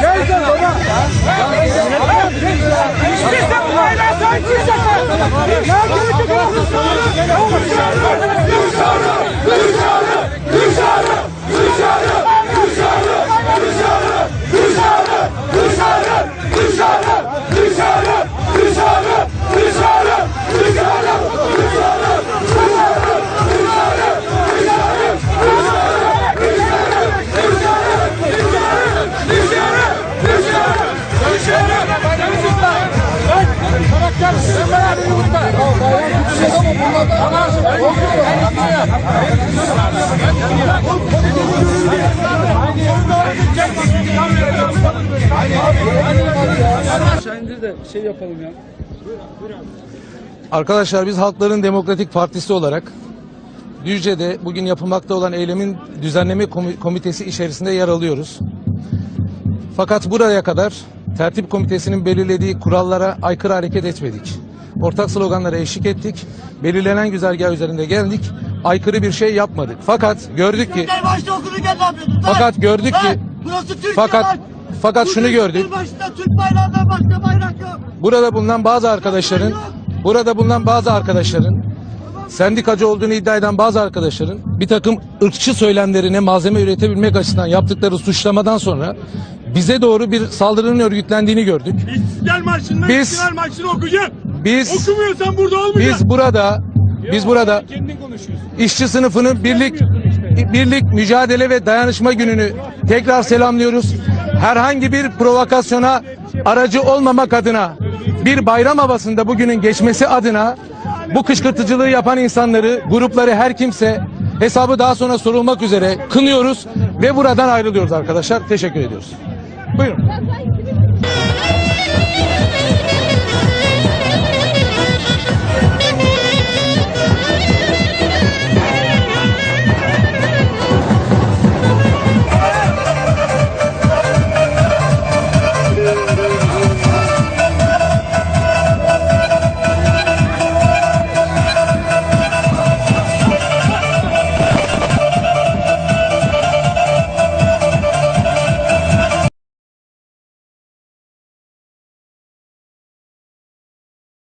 Gel sen baba. Şey yapalım ya. Arkadaşlar biz Halkların Demokratik Partisi olarak Düzce'de bugün yapılmakta olan eylemin düzenleme komi- komitesi içerisinde yer alıyoruz. Fakat buraya kadar tertip komitesinin belirlediği kurallara aykırı hareket etmedik. Ortak sloganlara eşlik ettik. Belirlenen güzergah üzerinde geldik. Aykırı bir şey yapmadık. Fakat gördük ki başta ne yapıyordun? Fakat gördük ki- Burası Türkiye fakat- fakat şunu Türkiye gördük. başta Türk bayrağından başka bayrak yok. Burada bulunan bazı arkadaşların burada bulunan bazı arkadaşların sendikacı olduğunu iddia eden bazı arkadaşların bir takım ırkçı söylemlerine malzeme üretebilmek açısından yaptıkları suçlamadan sonra bize doğru bir saldırının örgütlendiğini gördük. İstiklal Marşı'ndan Biz- İstiklal Marşı'nı okuyacağım. Biz Okumuyorsan burada olmayacaksın. biz burada biz burada işçi sınıfının birlik birlik mücadele ve dayanışma gününü tekrar selamlıyoruz. Herhangi bir provokasyona aracı olmamak adına bir bayram havasında bugünün geçmesi adına bu kışkırtıcılığı yapan insanları, grupları her kimse hesabı daha sonra sorulmak üzere kınıyoruz ve buradan ayrılıyoruz arkadaşlar. Teşekkür ediyoruz. Buyurun.